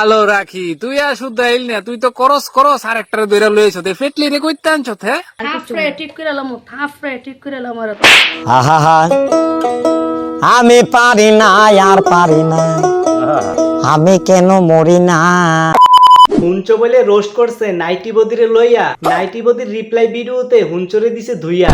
আলো রাখি। তুই আর শুদ্ধ আইল না তুই তো করস করস আর একটা দইরা লইছ তে ফেটলি রে কইতে আনছ হে থাপড়ে ঠিক করে এলাম থাপড়ে ঠিক করে এলাম আর আহা আমি পারি না আর পারি না। আমি কেন মরি না? হুঞ্চো বলে রোস্ট করছে নাইটি বদিরে লইয়া। নাইটি বদির রিপ্লাই ভিডিওতে হুঞ্চরে দিছে ধুইয়া।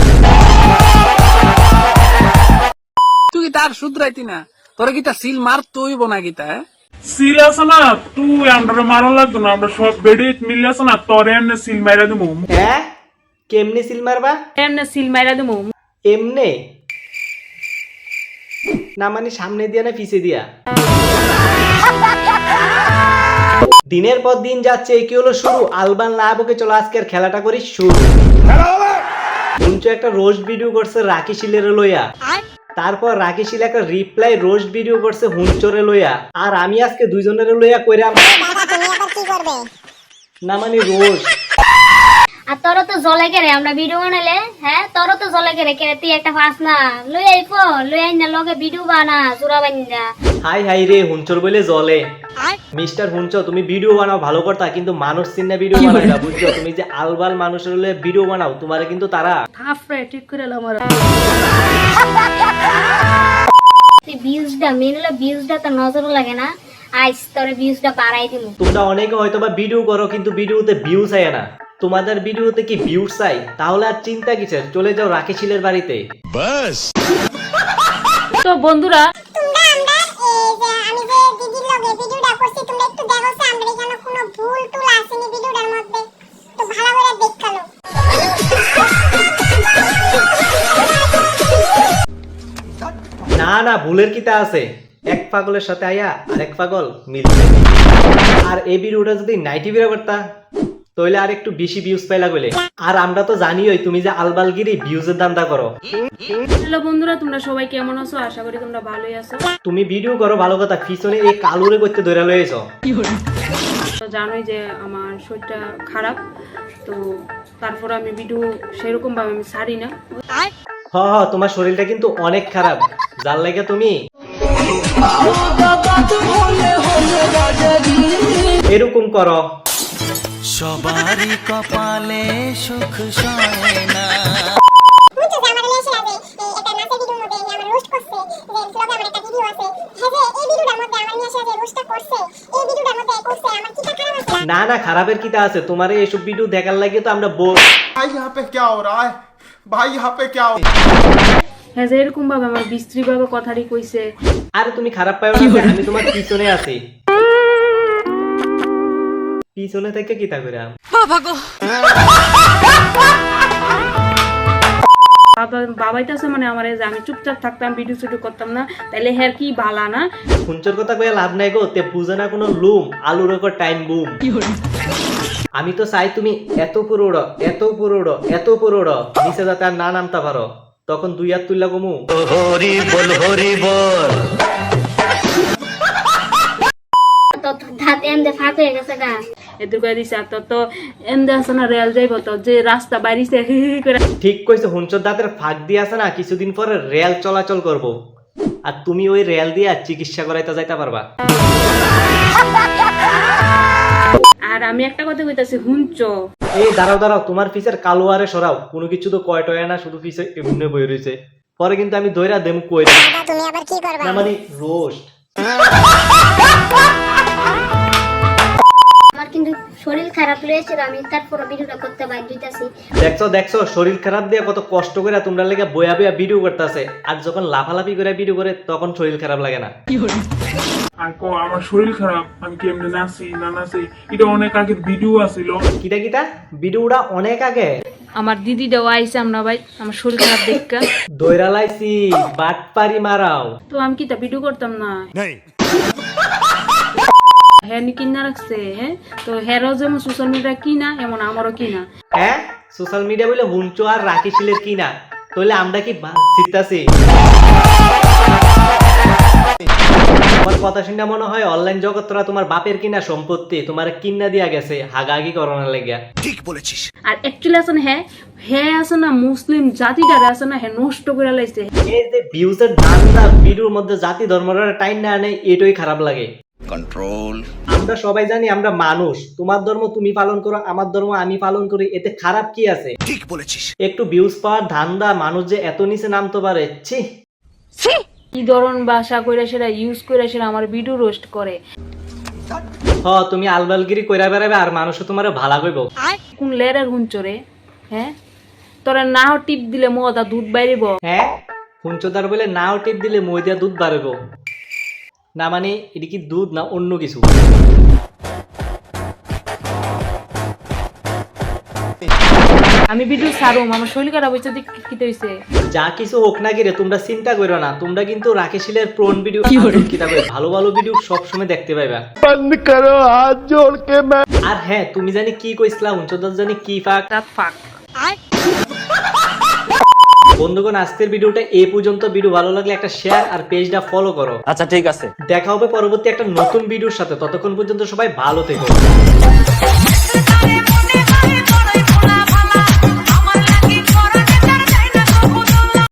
তুই তার শুধরাইতি না? তোর কি তা সিল মার তুই বনা গীতা হ্যাঁ? সিল আছে না তুই আমরা মারা লাগতো না আমরা সব বেডে মিলে আছে না তোরে এমনি সিল মাইরা হ্যাঁ? কেমনে সিল মারবা? এমনি সিল মাইরা এমনে? না মানে সামনে দিয়া না পিছে দিয়া? দিনের পর দিন যাচ্ছে কি হলো শুরু। আলবান লাভকে চলো আজকের খেলাটা করি শুরু। একটা রোস্ট ভিডিও করছে রাকি শিলের লইয়া তারপর রাকেশ একটা রিপ্লাই রোস্ট ভিডিও করছে হুঞ্চরে লইয়া। আর আমি আজকে দুইজনের লইয়া কইরাম না মানে রোস্ট আর তোর তো জলে কেরে আমরা ভিডিও বানালে হ্যাঁ? তোর তো জলে কেরে কেরে? তুই একটা ফাস না। লই আইপো লই আই না লগে ভিডিও বানা সুরা বান্দা হাই হাই রে হুঞ্চর বলে জলে। মিস্টার হুঞ্চ তুমি ভিডিও বানাও ভালো কথা কিন্তু মানুষ চিন্না ভিডিও বানাও না বুঝছ? তুমি যে আলবাল মানুষের হলে ভিডিও বানাও তোমারে কিন্তু তারা থাপড়ে ঠিক করে এলাম আর তুই ভিউজটা মেন হলো ভিউজটা তো নজর লাগে না। আইস তোর ভিউজটা বাড়াই দিমু। তোমরা অনেকে হয়তো বা ভিডিও করো কিন্তু ভিডিওতে ভিউ চাই না। তোমাদের ভিডিওতে কি ভিউ চাই তাহলে আর চিন্তা কিসের? চলে যাও রাকেশিলের বাড়িতে। তো বন্ধুরা তোমরা আমরা এই যে আমি যে দিদির লগে ভিডিওটা করছি তোমরা একটু দেখো যে আমরা এখানে কোনো ভুল টুল আসেনি ভিডিওটার মধ্যে। তো ভালো করে দেখাল না না ভুলের কিতা আছে। এক পাগলের সাথে আয়া আরেক পাগল মিলছে আর এই ভিডিওটা যদি নাইটি ভিডিও করতা তাহলে আর একটু বেশি ভিউজ পাইলা গেলে আর আমরা তো জানিওই তুমি যে আলবালগিরি ভিউজের দান্দা করো। হ্যালো বন্ধুরা তোমরা সবাই কেমন আছো? আশা করি তোমরা ভালোই আছো। তুমি ভিডিও করো ভালো কথা পিছনে এই কালুরে করতে ধরে লয়েছ তো জানোই যে আমার শরীরটা খারাপ তো তারপর আমি ভিডিও সেরকম ভাবে আমি ছাড়ি না। হ হ তোমার শরীরটা কিন্তু অনেক খারাপ। যার লাগে তুমি। এরকম করো। সবারই কপালে সুখ সয় না বুঝছো যে আমার লেসে আছে এই একটা নাচের ভিডিওর মধ্যে এই আমার রোস্ট করছে যে ব্লগে আমার একটা ভিডিও আছে হ্যাঁ যে এই ভিডিওটার মধ্যে আমার নিয়ে আসে যে রোস্টটা করছে এই ভিডিওটার মধ্যে করছে আমার কি খারাপ আছে না না খারাপের কিতা আছে তোমার এইসব ভিডিও দেখার লাগে তো আমরা বল भाई यहाँ पे क्या हो रहा है भाई यहाँ पे क्या हो হ্যাঁ যে এরকম ভাবে আমার বিস্ত্রী ভাবে কথাটি কইছে আরে তুমি খারাপ পাও না আমি তোমার পিছনে আছি পিছনে থেকে কিতা করে বাবা বাবাইতেছে মানে আমার যে আমি চুপচাপ থাকতাম ভিডিও শুটিং করতাম না। কি বালা না? কথা কয়ে লাভ নাই গো তে বুঝে না কোনো লুম আলুর ওপর টাইম বুম। আমি তো চাই তুমি এত উপরে উড়ো এত উপরে উড়ো এত উপরে উড়ো নিচে যাতে আর না নামতে পারো। তখন দুই হাত তুললা গমু তো দাঁতে এমদে ফাঁক হয়ে গেছে গা। এদের করে দিছে আর তো তো এমদে আছে না রেল যাইব তো যে রাস্তা বাইরিছে করে। ঠিক কইছে হুঞ্চর দাঁতের ফাঁক দিয়ে আছে না কিছুদিন পরে রেল চলাচল করব। আর তুমি ওই রেল দিয়ে চিকিৎসা করাইতে যাইতে পারবা। আর আমি একটা কথা কইতাছি হুঞ্চ এই দাঁড়াও দাঁড়াও তোমার পিছের কালো আরে সরাও। কোনো কিছু তো কয় টয় না শুধু পিছে এমনি বই রয়েছে পরে কিন্তু আমি দইরা দেম কই। তুমি আবার কি করবা? মানে রোস্ট শরীর খারাপ আমি তারপর ভিডিওটা করতে বাধ্য হইতাছি দেখছ দেখছ শরীর খারাপ দিয়ে কত কষ্ট করে তোমরা লেগে বয়া বয়া ভিডিও করতেছে। আর যখন লাফালাফি করে ভিডিও করে তখন শরীর খারাপ লাগে না। আর আমার শরীর খারাপ আমি কেমনে নাচি না নাচি এটা অনেক ভিডিও আছিল। কিটা কিটা? ভিডিওটা অনেক আগে। আমার দিদি দেওয়া আইসে আমরা ভাই আমার শরীর খারাপ দেখা দইরা লাইছি বাট পারি মারাও। তো আমি কি তা ভিডিও করতাম না। হ্যাঁ নি কিনা রাখছে হ্যাঁ? তো হ্যারও যেমন সোশ্যাল মিডিয়া কিনা এমন আমারও কিনা। হ্যাঁ? সোশ্যাল মিডিয়া বলে হুঞ্চো আর রাকিশিলের কিনা। তাহলে আমরা কি শিখতাছি আমার কথা শুনে মনে হয় অনলাইন জগৎরা তোমার বাপের কিনা সম্পত্তি তোমার কিনা দিয়া গেছে হাগাহাগি করোনা লেগিয়া। আর অ্যাকচুয়ালি আছে না হ্যাঁ? হ্যাঁ আছে না মুসলিম জাতিটার আছে না হ্যাঁ নষ্ট করে লাইছে। এই যে ভিউজের ধান্দা ভিডিওর মধ্যে জাতি ধর্মের টাইম না আনে এটাই খারাপ লাগে। আমরা সবাই জানি আমরা মানুষ। তোমার ধর্ম তুমি পালন করো আমার ধর্ম আমি পালন করি এতে খারাপ কি আছে? ঠিক বলেছিস। একটু ভিউজ পাওয়ার ধান্দা মানুষ যে এত নিচে নামতে পারে ছি। কি ধরন ভাষা কইরা সেটা ইউজ করে সেটা আমার ভিডিও রোস্ট করে। হ তুমি আলবালগিরি কইরা বেড়াবে আর মানুষও তোমার ভালা কইব। কোন লেরের হুঞ্চরে হ্যাঁ? তোরা না টিপ দিলে মদা দুধ বাইরিব। হ্যাঁ? হুঞ্চদার বলে নাও টিপ দিলে মই দিয়া দুধ বাড়াবো না মানে এটা কি দুধ না অন্য কিছু? আমি ভিডিও ছাড়ুম আমার শরীর খারাপ হয়েছে দেখ কি হয়েছে। যা কিছু হোক না গিরে তোমরা চিন্তা করো না তোমরা কিন্তু রাকেশিলের প্রোন ভিডিও কিতা কই ভালো ভালো ভিডিও সব সময় দেখতে পাইবা। করো আর হ্যাঁ তুমি জানি কি কইছিলা হুঞ্চদার জানি কি ফাক। ফাঁক বন্ধুগণ আজকের ভিডিওটা এ পর্যন্ত। ভিডিও ভালো লাগলে একটা শেয়ার আর পেজটা ফলো করো। আচ্ছা ঠিক আছে। দেখা হবে পরবর্তী একটা নতুন ভিডিওর সাথে। ততক্ষণ পর্যন্ত সবাই ভালো থেকো।